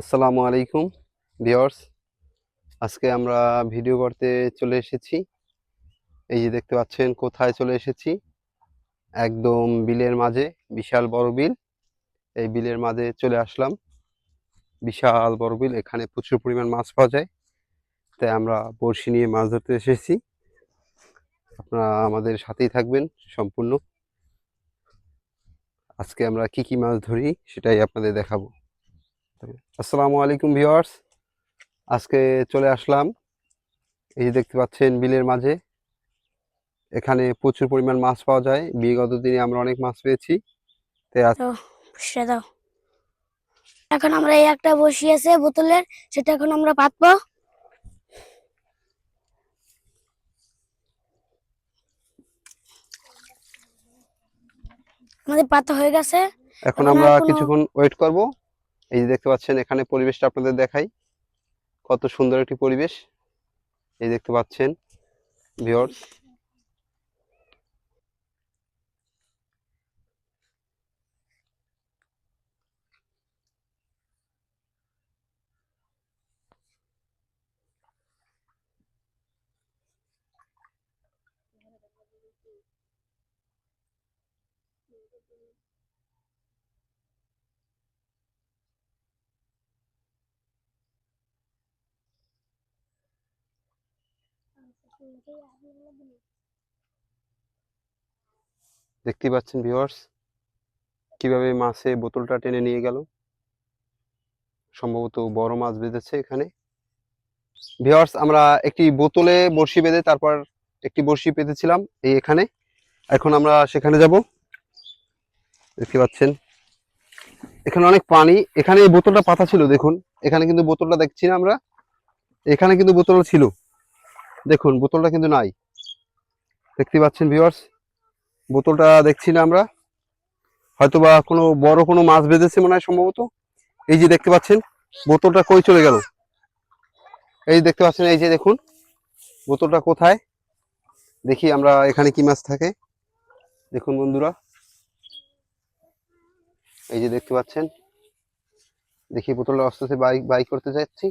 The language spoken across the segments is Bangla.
আসসালামু আলাইকুম ভিওর্স আজকে আমরা ভিডিও করতে চলে এসেছি। এই যে দেখতে পাচ্ছেন, কোথায় চলে এসেছি? একদম বিলের মাঝে, বিশাল বড় বিল। এই বিলের মাঝে চলে আসলাম। বিশাল বড় বিল, এখানে প্রচুর পরিমাণ মাছ পাওয়া যায়। তাই আমরা বড়শি নিয়ে মাছ ধরতে এসেছি। আপনারা আমাদের সাথেই থাকবেন সম্পূর্ণ। আজকে আমরা কি কি মাছ ধরি, সেটাই আপনাদের দেখাবো। আসসালামু আলাইকুম ভিউয়ার্স। আজকে চলে আসলাম। এই যে দেখতে পাচ্ছেন বিলের মাঝে। এখানে প্রচুর পরিমাণ মাছ পাওয়া যায়। বিগত দিনে আমরা অনেক মাছ পেয়েছি। তাই আজ- বসিয়ে দাও। এখন আমরা এই একটা বসিয়েছে বোতলের সেটা এখন আমরা পাতবো। আমাদের পাতা হয়ে গেছে। এখন আমরা কিছুক্ষণ ওয়েট করব। এই যে দেখতে পাচ্ছেন, এখানে পরিবেশটা আপনাদের দেখাই। কত সুন্দর একটি পরিবেশ। এই দেখতে পাচ্ছেন ভিউয়ার্স দেখতে পাচ্ছেন ভিউয়ার্স কীভাবে মাছে বোতলটা টেনে নিয়ে গেল? সম্ভবত বড় মাছ বেঁধেছে এখানে। ভিউয়ার্স আমরা একটি বোতলে বড়শি বেঁধে তারপর একটি বড়শি পেতেছিলাম এই এখানে। এখন আমরা সেখানে যাব। দেখতে পাচ্ছেন। এখানে অনেক পানি। এখানে বোতলটা পাতা ছিল, দেখুন। এখানে কিন্তু বোতলটা দেখছি না আমরা। এখানে কিন্তু বোতল ছিল। দেখুন, বোতলটা কিন্তু নাই। দেখতে পাচ্ছেন ভিউয়ার্স বোতলটা দেখছি না আমরা। হয়তোবা কোনো বড় কোনো মাছ বেঁধেছে মনে হয় সম্ভবত। এই যে দেখতে পাচ্ছেন, বোতলটা কই চলে গেল? এই যে দেখতে পাচ্ছেন, এই যে দেখুন, বোতলটা কোথায়? দেখি আমরা এখানে কি মাছ থাকে। দেখুন বন্ধুরা। এই যে দেখতে পাচ্ছেন, দেখি বোতলটা আস্তে আস্তে বাইক বাইক করতে যাচ্ছি।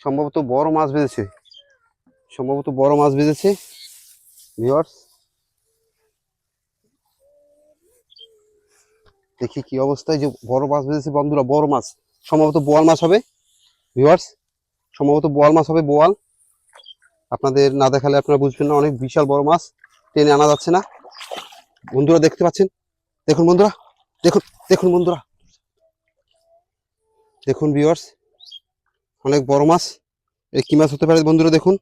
সম্ভবত বড় মাছ বেঁধেছে। সম্ভবত বড় মাছ বেঁধেছে। ভিওর্স দেখি কি অবস্থায় যে বড় মাছ বেঁধেছে বন্ধুরা, বড় মাছ। সম্ভবত বোয়াল মাছ হবে। ভিউয়ার্স সম্ভবত বোয়াল মাছ হবে, বোয়াল। আপনাদের না দেখালে আপনারা বুঝবেন না, অনেক বিশাল বড় মাছ। টেনে আনা যাচ্ছে না। বন্ধুরা, দেখতে পাচ্ছেন? দেখুন বন্ধুরা, দেখুন দেখুন বন্ধুরা। দেখুন ভিউয়ার্স অনেক বড় মাছ। এই কি মাছ হতে পারে বন্ধুরা, দেখুন।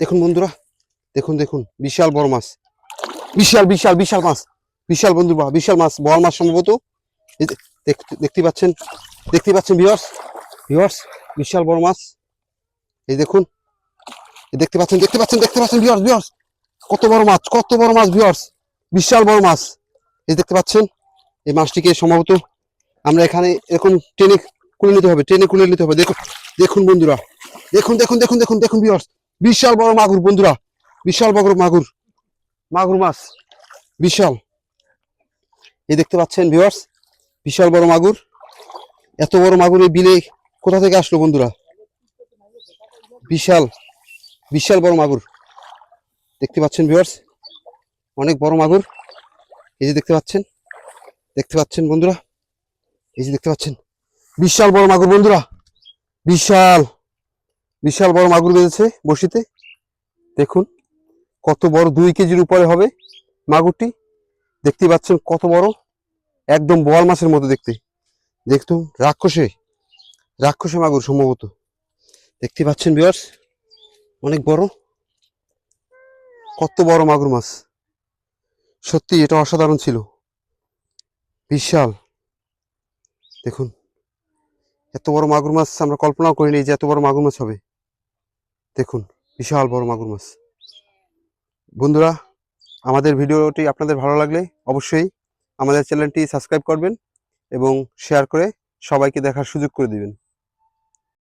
দেখুন বন্ধুরা, দেখুন দেখুন, বিশাল বড় মাছ। বিশাল বিশাল বিশাল মাছ। বিশাল বন্ধুরা বিশাল মাছ, বড় মাছ সম্ভবত। দেখতে পাচ্ছেন দেখতে পাচ্ছেন ভিউয়ার্স ভিউয়ার্স বিশাল বড় মাছ। এই দেখুন দেখতে পাচ্ছেন দেখতে পাচ্ছেন দেখতে পাচ্ছেন ভিউয়ার্স ভিউয়ার্স কত বড় মাছ, কত বড় মাছ ভিউয়ার্স বিশাল বড় মাছ। এই দেখতে পাচ্ছেন, এই মাছটিকে সম্ভবত আমরা এখানে এরকম ট্রেনে কুলে নিতে হবে ট্রেনে কুলে নিতে হবে। দেখুন দেখুন বন্ধুরা। দেখুন দেখুন দেখুন দেখুন দেখুন ভিউয়ার্স বিশাল বড় মাগুর, বন্ধুরা। বিশাল বড় মাগুর। মাগুর মাছ। বিশাল। এই দেখতে পাচ্ছেন ভিউয়ার্স বিশাল বড় মাগুর। এত বড় মাগুর এই বিলে কোথা থেকে আসলো, বন্ধুরা? বিশাল। বিশাল বড় মাগুর। দেখতে পাচ্ছেন ভিউয়ার্স অনেক বড় মাগুর। এই যে দেখতে পাচ্ছেন দেখতে পাচ্ছেন, বন্ধুরা? এই যে দেখতে পাচ্ছেন, বিশাল বড় মাগুর, বন্ধুরা। বিশাল। বিশাল বড় মাগুর বেঁধেছে বসিতে। দেখুন, কত বড় দুই কেজির উপরে হবে মাগুরটি। দেখতে পাচ্ছেন কত বড়, একদম বোয়াল মাছের মতো দেখতে। দেখতুন রাক্ষসে রাক্ষসে মাগুর সম্ভবত। দেখতে পাচ্ছেন বিয়ার্স অনেক বড়, কত বড় মাগুর মাছ। সত্যি এটা অসাধারণ ছিল। বিশাল। দেখুন, এত বড় মাগুর মাছ আমরা কল্পনাও করিনি যে এত বড় মাগুর মাছ হবে। দেখুন, বিশাল বড় মাগুর মাছ। বন্ধুরা, আমাদের ভিডিওটি আপনাদের ভালো লাগলে অবশ্যই আমাদের চ্যানেলটি সাবস্ক্রাইব করবেন এবং শেয়ার করে সবাইকে দেখার সুযোগ করে দিবেন।